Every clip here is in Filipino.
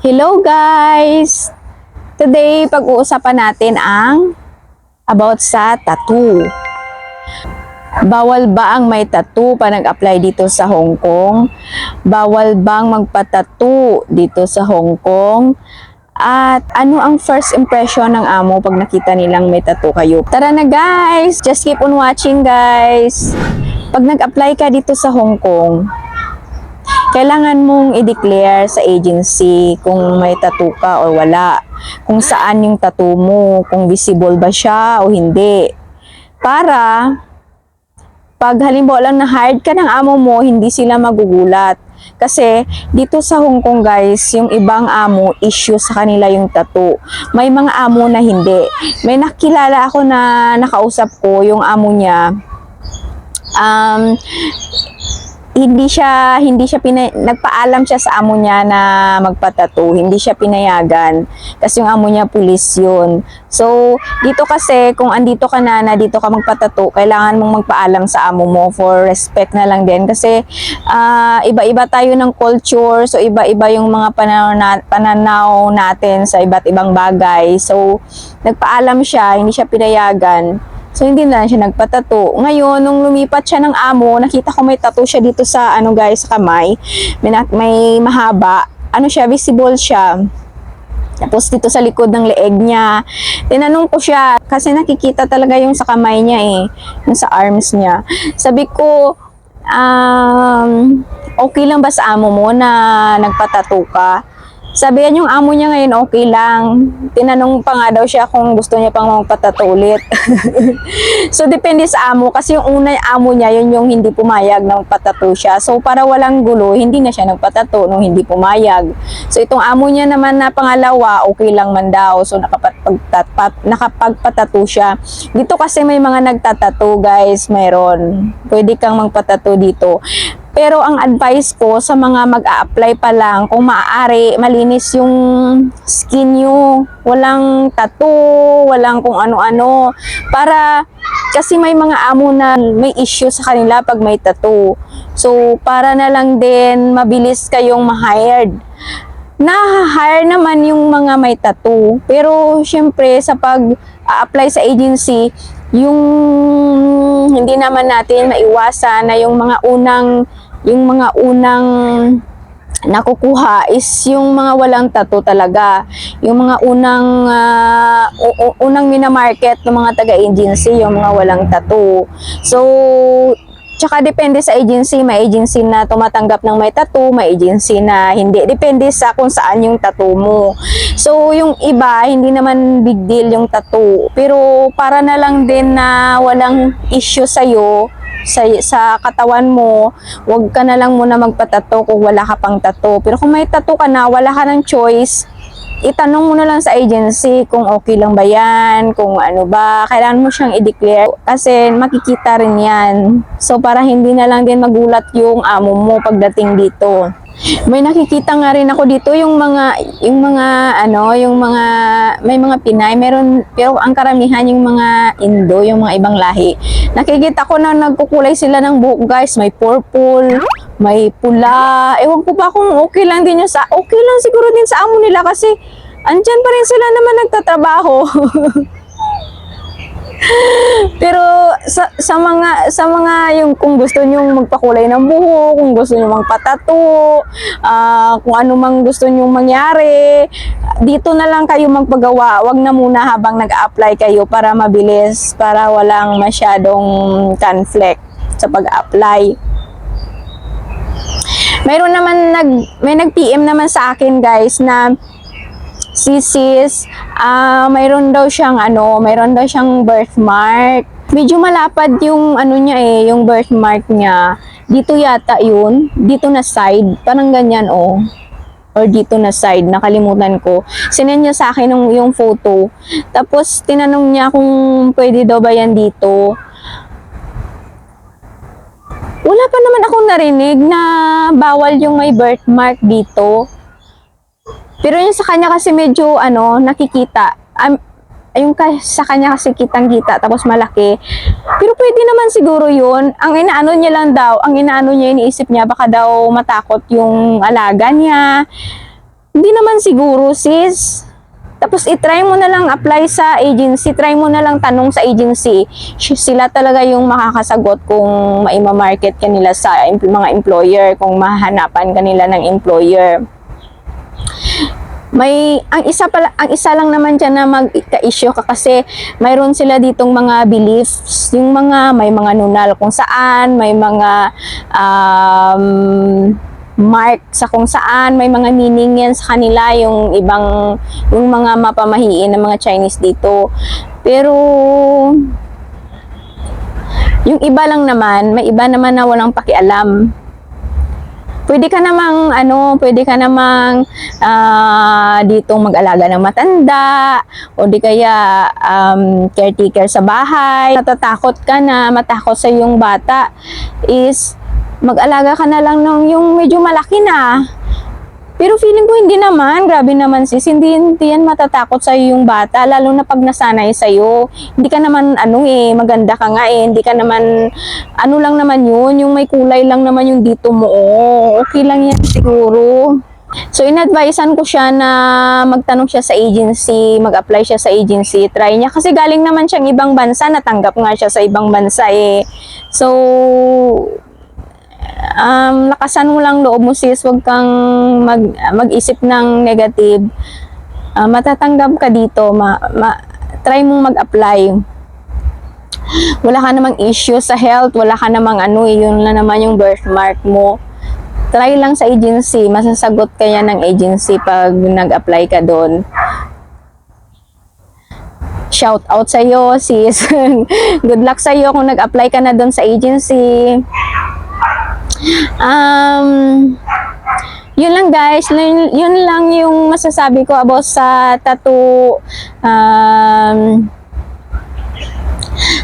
Hello guys! Today, pag-uusapan natin ang about sa tattoo. Bawal ba ang may tattoo pa nag-apply dito sa Hong Kong? Bawal bang magpa-tattoo dito sa Hong Kong? At ano ang first impression ng amo pag nakita nilang may tattoo kayo? Tara na guys! Just keep on watching guys! Pag nag-apply ka dito sa Hong Kong, kailangan mong i-declare sa agency kung may tattoo ka o wala. Kung saan yung tattoo mo, kung visible ba siya o hindi. Para pag halimbawa lang na hired ka ng amo mo, hindi sila magugulat. Kasi dito sa Hong Kong guys, yung ibang amo, issue sa kanila yung tattoo. May mga amo na hindi. May nakilala ako na nakausap ko, yung amo niya, um, hindi siya hindi siya pina, nagpaalam siya sa amo niya na magpatato hindi siya pinayagan kasi yung amo niya pulis yun. So dito kasi kung andito ka na na dito ka magpatato kailangan mong magpaalam sa amo mo for respect na lang din. Kasi ah, iba-iba tayo ng culture. So iba-iba yung mga pananaw, na, pananaw natin sa iba't ibang bagay. So nagpaalam siya hindi siya pinayagan So, hindi na siya nagpatato. Ngayon, nung lumipat siya ng amo, nakita ko may tattoo siya dito sa, ano guys, sa kamay. May, may mahaba. Ano siya, visible siya. Tapos dito sa likod ng leeg niya. Tinanong ko siya, kasi nakikita talaga yung sa kamay niya eh. Yung sa arms niya. Sabi ko, um, okay lang ba sa amo mo na nagpatato ka? Sabi yan yung amo niya ngayon, okay lang. Tinanong pa nga daw siya kung gusto niya pang magpatato ulit. so, depende sa amo. Kasi yung una amo niya, yun yung hindi pumayag na magpatato siya. So, para walang gulo, hindi na siya nagpatato nung hindi pumayag. So, itong amo niya naman na pangalawa, okay lang man daw. So, nakapagpatato, nakapagpatato siya. Dito kasi may mga nagtatato, guys. Mayroon. Pwede kang magpatato dito. Pero ang advice ko sa mga mag-a-apply pa lang, kung maaari, malinis yung skin nyo. Walang tattoo, walang kung ano-ano. Para, kasi may mga amo na may issue sa kanila pag may tattoo. So, para na lang din mabilis kayong ma-hired. Na-hire naman yung mga may tattoo. Pero, syempre, sa pag-apply sa agency, yung hindi naman natin maiwasan na yung mga unang yung mga unang nakukuha is yung mga walang tattoo talaga. Yung mga unang ah, u- u- unang minamarket ng mga taga-agency, yung mga walang tattoo. So, Tsaka depende sa agency, may agency na tumatanggap ng may tattoo, may agency na hindi. Depende sa kung saan yung tattoo mo. So, yung iba, hindi naman big deal yung tattoo. Pero para na lang din na walang issue sa'yo, sa, sa katawan mo, wag ka na lang muna magpatato kung wala ka pang tattoo. Pero kung may tattoo ka na, wala ka ng choice, itanong mo na lang sa agency kung okay lang ba yan, kung ano ba, kailangan mo siyang i-declare kasi makikita rin yan. So para hindi na lang din magulat yung amo mo pagdating dito. May nakikita nga rin ako dito yung mga yung mga ano, yung mga may mga Pinay, meron pero ang karamihan yung mga Indo, yung mga ibang lahi. Nakikita ko na nagkukulay sila ng buhok, guys. May purple, may pula. Ewan ko ba kung okay lang din yung sa okay lang siguro din sa amo nila kasi andyan pa rin sila naman nagtatrabaho. Pero sa, sa mga sa mga yung kung gusto niyo magpakulay ng buhok, kung gusto niyo magpatato, ah, kung ano mang gusto niyo mangyari, dito na lang kayo magpagawa. Wag na muna habang nag-apply kayo para mabilis, para walang masyadong conflict sa pag-apply. Mayroon naman nag may nag-PM naman sa akin guys na si sis, ah mayroon daw siyang ano, mayroon daw siyang birthmark. Medyo malapad yung ano niya eh, yung birthmark niya. Dito yata yun, dito na side, parang ganyan oh. Or dito na side, nakalimutan ko. Sinend niya sa akin yung, yung photo. Tapos tinanong niya kung pwede daw ba yan dito. Wala pa naman akong narinig na bawal yung may birthmark dito. Pero yung sa kanya kasi medyo ano, nakikita. Um, yung sa kanya kasi kitang-kita tapos malaki. Pero pwede naman siguro yun. Ang inaano niya lang daw, ang inaano niya, iniisip niya, baka daw matakot yung alaga niya. Hindi naman siguro, sis. Tapos itry mo na lang apply sa agency, try mo na lang tanong sa agency. Sila talaga yung makakasagot kung maima-market ka nila sa mga employer, kung mahanapan ka nila ng employer. May ang isa pala ang isa lang naman diyan na magka-issue ka kasi mayroon sila ditong mga beliefs, yung mga may mga nunal kung saan, may mga um, mark sa kung saan, may mga meaning yan sa kanila yung ibang yung mga mapamahiin ng mga Chinese dito. Pero yung iba lang naman, may iba naman na walang pakialam pwede ka namang ano, pwede ka namang ah, dito mag-alaga ng matanda o di kaya um, caretaker sa bahay. Natatakot ka na, matakot sa yung bata is mag-alaga ka na lang ng yung medyo malaki na. Pero feeling ko hindi naman, grabe naman sis, hindi, hindi yan matatakot sa yung bata, lalo na pag nasanay sa'yo. Hindi ka naman, ano eh, maganda ka nga eh, hindi ka naman, ano lang naman yun, yung may kulay lang naman yung dito mo, oh, okay lang yan siguro. So, inadvisean ko siya na magtanong siya sa agency, mag-apply siya sa agency, try niya. Kasi galing naman siyang ibang bansa, natanggap nga siya sa ibang bansa eh. So, um, lakasan mo lang loob mo sis, wag kang mag, mag-isip ng negative. Ah, matatanggap ka dito, ma, ma, try mong mag-apply. Wala ka namang issue sa health, wala ka namang ano, eh, yun lang naman yung birthmark mo. Try lang sa agency, masasagot ka yan ng agency pag nag-apply ka doon. Shout out sa iyo, sis. Good luck sa iyo kung nag-apply ka na doon sa agency. Um, yun lang guys, yun, yun lang yung masasabi ko about sa tattoo. Um,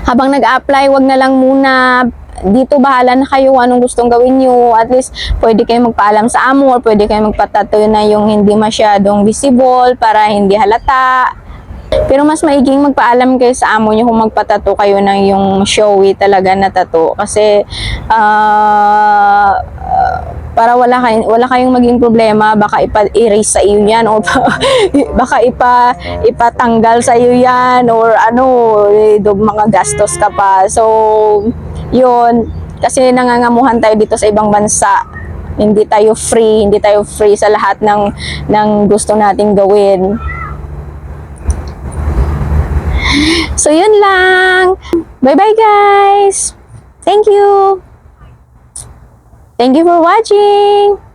habang nag-apply, wag na lang muna dito bahala na kayo anong gustong gawin nyo. At least, pwede kayo magpaalam sa amo or pwede kayo magpatattoo na yung hindi masyadong visible para hindi halata. Pero mas maiging magpaalam kayo sa amo nyo kung magpatato kayo ng yung showy talaga na tattoo. Kasi, ah, para wala kayong, wala kayong maging problema, baka ipa-erase sa iyo yan o baka ipa, ipatanggal sa iyo yan or ano, eh, do, mga gastos ka pa. So, yun, kasi nangangamuhan tayo dito sa ibang bansa. Hindi tayo free, hindi tayo free sa lahat ng, ng gusto nating gawin. So, yun lang. Bye-bye, guys. Thank you. Thank you for watching.